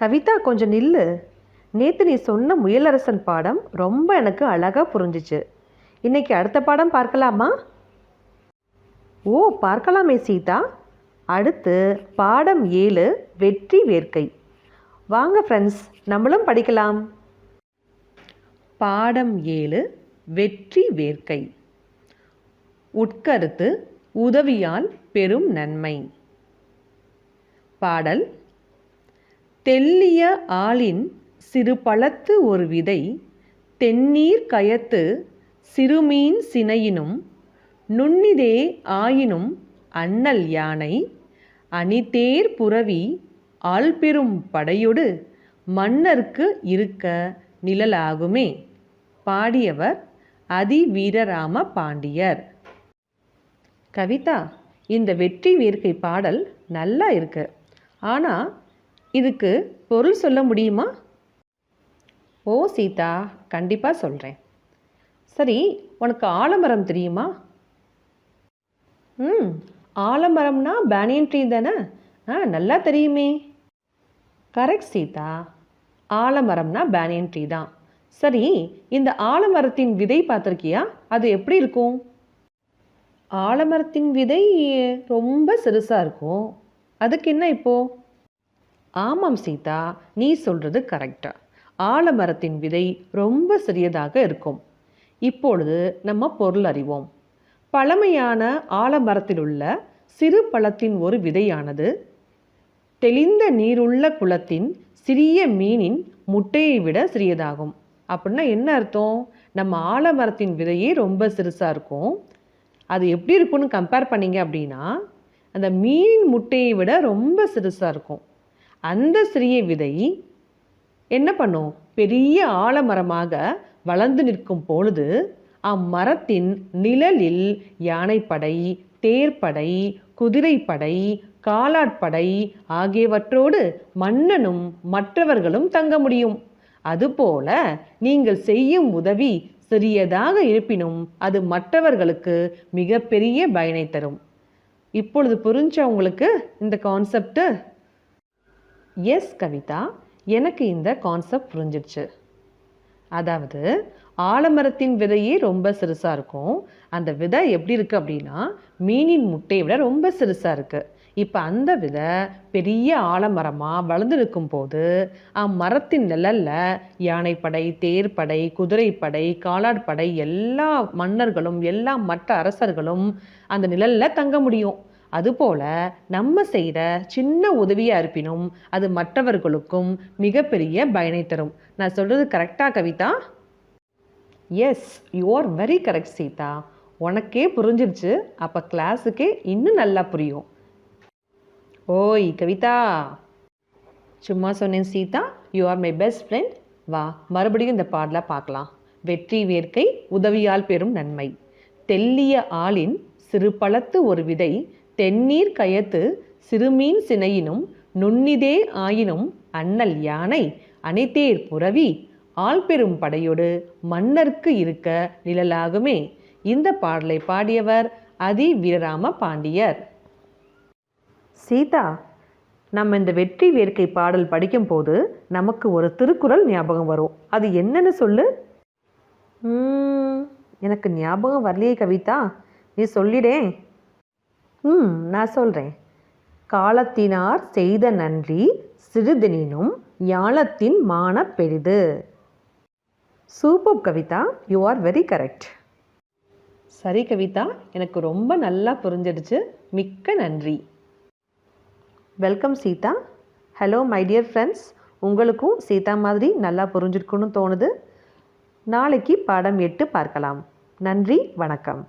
கவிதா கொஞ்சம் நில்லு. நேற்று நீ சொன்ன முயலரசன் பாடம் ரொம்ப எனக்கு அழகாக புரிஞ்சிச்சு. இன்னைக்கு அடுத்த பாடம் பார்க்கலாமா? ஓ பார்க்கலாமே சீதா. அடுத்து பாடம் ஏழு வெற்றி வேர்க்கை. வாங்க ஃப்ரெண்ட்ஸ் நம்மளும் படிக்கலாம். பாடம் ஏழு வெற்றி வேர்க்கை. உட்கருத்து உதவியால் பெரும் நன்மை. பாடல் தெல்லிய ஆளின் சிறு பழத்து ஒரு விதை தென்னீர் கயத்து சிறுமீன் சினையினும் நுண்ணிதே ஆயினும் அண்ணல் யானை அணிதேர் புரவி ஆள்பெரும் படையொடு மன்னர்க்கு இருக்க நிழலாகுமே. பாடியவர் அதிவீரராம பாண்டியர். கவிதா இந்த வெற்றி வேர்க்கை பாடல் நல்லா இருக்கு. ஆனால் இதுக்கு பொருள் சொல்ல முடியுமா? ஓ சீதா கண்டிப்பாக சொல்கிறேன் சரி உனக்கு ஆலமரம் தெரியுமா? ம் ஆலமரம்னா பேனியன் ட்ரீ தானே? ஆ நல்லா தெரியுமே. கரெக்ட் சீதா. ஆலமரம்னா பேனியன் ட்ரீ தான். சரி இந்த ஆலமரத்தின் விதை பார்த்துருக்கியா? அது எப்படி இருக்கும்? ஆலமரத்தின் விதை ரொம்ப சிறுசாக இருக்கும். அதுக்கு என்ன இப்போது ஆமாம் சீதா நீ சொல்கிறது கரெக்டா. ஆலமரத்தின் விதை ரொம்ப சிறியதாக இருக்கும். இப்பொழுது நம்ம பொருள் அறிவோம். பழமையான ஆலமரத்தில் உள்ள சிறு பழத்தின் ஒரு விதையானது தெளிந்த நீருள்ள குளத்தின் சிறிய மீனின் முட்டையை விட சிறியதாகும். அப்படின்னா என்ன அர்த்தம்? நம்ம ஆலமரத்தின் விதையே ரொம்ப சிறுசாக இருக்கும். அது எப்படி இருக்கும்னு கம்பேர் பண்ணிங்க அப்படின்னா அந்த மீன் முட்டையை விட ரொம்ப சிறுசாக இருக்கும். அந்த சிறிய விதை என்ன பண்ணும்? பெரிய ஆலமரமாக வளர்ந்து நிற்கும் பொழுது அம்மரத்தின் நிழலில் யானைப்படை தேர்ப்படை குதிரைப்படை காலாட்படை ஆகியவற்றோடு மன்னனும் மற்றவர்களும் தங்க முடியும். அதுபோல நீங்கள் செய்யும் உதவி சிறியதாக இருப்பினும் அது மற்றவர்களுக்கு மிகப்பெரிய பயனை தரும். இப்பொழுது புரிஞ்ச உங்களுக்கு இந்த கான்செப்ட் எஸ் கவிதா எனக்கு இந்த கான்செப்ட் புரிஞ்சிடுச்சு. அதாவது ஆலமரத்தின் விதையே ரொம்ப சிறுசாக இருக்கும். அந்த விதை எப்படி இருக்குது அப்படின்னா மீனின் முட்டையை விட ரொம்ப சிறுசாக இருக்குது இப்போ அந்த விதை பெரிய ஆலமரமாக வளர்ந்துருக்கும் போது அம்மரத்தின் நிழலில் யானைப்படை தேர்ப்படை குதிரைப்படை காலாட்படை எல்லா மன்னர்களும் எல்லா மற்ற அரசர்களும் அந்த நிழலில் தங்க முடியும். அதுபோல நம்ம செய்கிற சின்ன உதவியாக இருப்பினும் அது மற்றவர்களுக்கும் மிகப்பெரிய பயனை தரும். நான் சொல்கிறது கரெக்டாக Kavitha? Yes you are very correct Seetha. உனக்கே புரிஞ்சிருச்சு. அப்போ கிளாஸுக்கே இன்னும் நல்லா புரியும். ஓய் கவிதா. சும்மா சொன்னேன் Seetha. You are my best friend வா மறுபடியும் இந்த பாடலை பார்க்கலாம். வெற்றி வேர்க்கை உதவியால் பெறும் நன்மை. தெல்லிய ஆளின் சிறு பழத்து ஒரு விதை தென்னீர் கயத்து சிறுமீன் சினையினும் நுண்ணிதே ஆயினும் அண்ணல் யானை அனைத்தேர் புரவி ஆள்பெரும் படையோடு மன்னர்க்கு இருக்க நிழலாகுமே. இந்த பாடலை பாடியவர் அதி வீரராம பாண்டியர். சீதா நம்ம இந்த வெற்றி வேர்க்கை பாடல் படிக்கும்போது நமக்கு ஒரு திருக்குறள் ஞாபகம் வரும். அது என்னன்னு சொல்லு. எனக்கு ஞாபகம் வரலையே கவிதா. நீ சொல்லிடேன் ம் நான் சொல்கிறேன் காலத்தினார் செய்த நன்றி சிறிதெனினும் ஞாலத்தின் மான பெரிது. Super Kavitha you are very correct சரி கவிதா எனக்கு ரொம்ப நல்லா புரிஞ்சிடுச்சு. மிக்க நன்றி. Welcome Seetha. Hello my dear friends உங்களுக்கும் சீதா மாதிரி நல்லா புரிஞ்சிருக்குன்னு தோணுது. நாளைக்கு பாடம் எட்டு பார்க்கலாம். நன்றி வணக்கம்.